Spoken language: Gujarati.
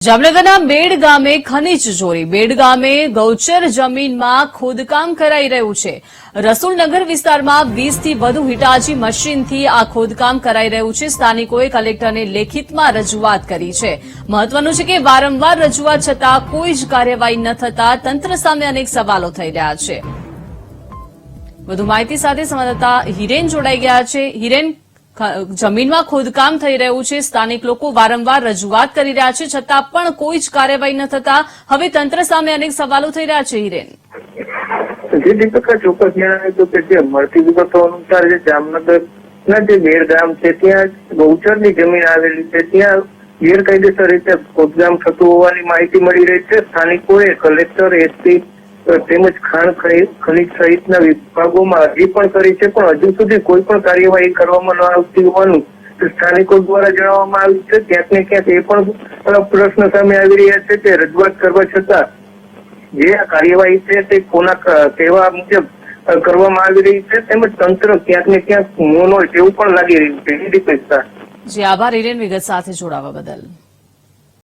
જામનગરના બેડ ગામે ખનીજ ચોરી. બેડ ગામે ગૌચર જમીનમાં ખોદકામ કરાઈ રહ્યું છે. રસુલનગર વિસ્તારમાં વીસથી વધુ હિટાચી મશીનથી આ ખોદકામ કરાઈ રહ્યું છે. સ્થાનિકોએ કલેક્ટરને લેખિતમાં રજૂઆત કરી છે. મહત્વનું છે કે વારંવાર રજૂઆત છતાં કોઈ જ કાર્યવાહી ન થતા તંત્ર સામે અનેક સવાલો થઈ રહ્યા છે. વધુ માહિતી સાથે સંવાદદાતા હિરેન જોડાઈ ગયા છે. હિરેન જમીનમાં ખોદકામ થઈ રહ્યું છે. સ્થાનિક લોકો વારંવાર રજૂઆત કરી રહ્યા છે. છતાં પણ કોઈ જ કાર્યવાહી ન થતા હવે તંત્ર સામે અનેક સવાલો થઈ રહ્યા છે, હિરેન. જે દીપકા ચોક્કસ મળતી વિગતો અનુસાર જે જામનગર ના, જે બેરગામ છે, ત્યાં ગૌચરની જમીન આવેલી છે. ત્યાં ગેરકાયદેસર રીતે ખોદકામ થતું હોવાની માહિતી મળી રહી છે. સ્થાનિકોએ, કલેક્ટર, એસપી તેમજ ખાણ ખનિજ સહિતના વિભાગોમાં અરજી પણ કરી છે, પણ હજુ સુધી કોઈ પણ કાર્યવાહી કરવામાં ન આવતી હોવાનું સ્થાનિકો દ્વારા જણાવવામાં આવ્યું છે. ક્યાંક ને ક્યાંક એ પણ પ્રશ્ન સામે આવી રહ્યા છે કે રજૂઆત કરવા છતાં જે આ કાર્યવાહી છે તે કોના કહેવા મુજબ કરવામાં આવી રહી છે. તેમજ તંત્ર ક્યાંક ને ક્યાંક મૌન હોય તેવું પણ લાગી રહ્યું છે. જે, આભાર વિગત સાથે જોડાવા બદલ.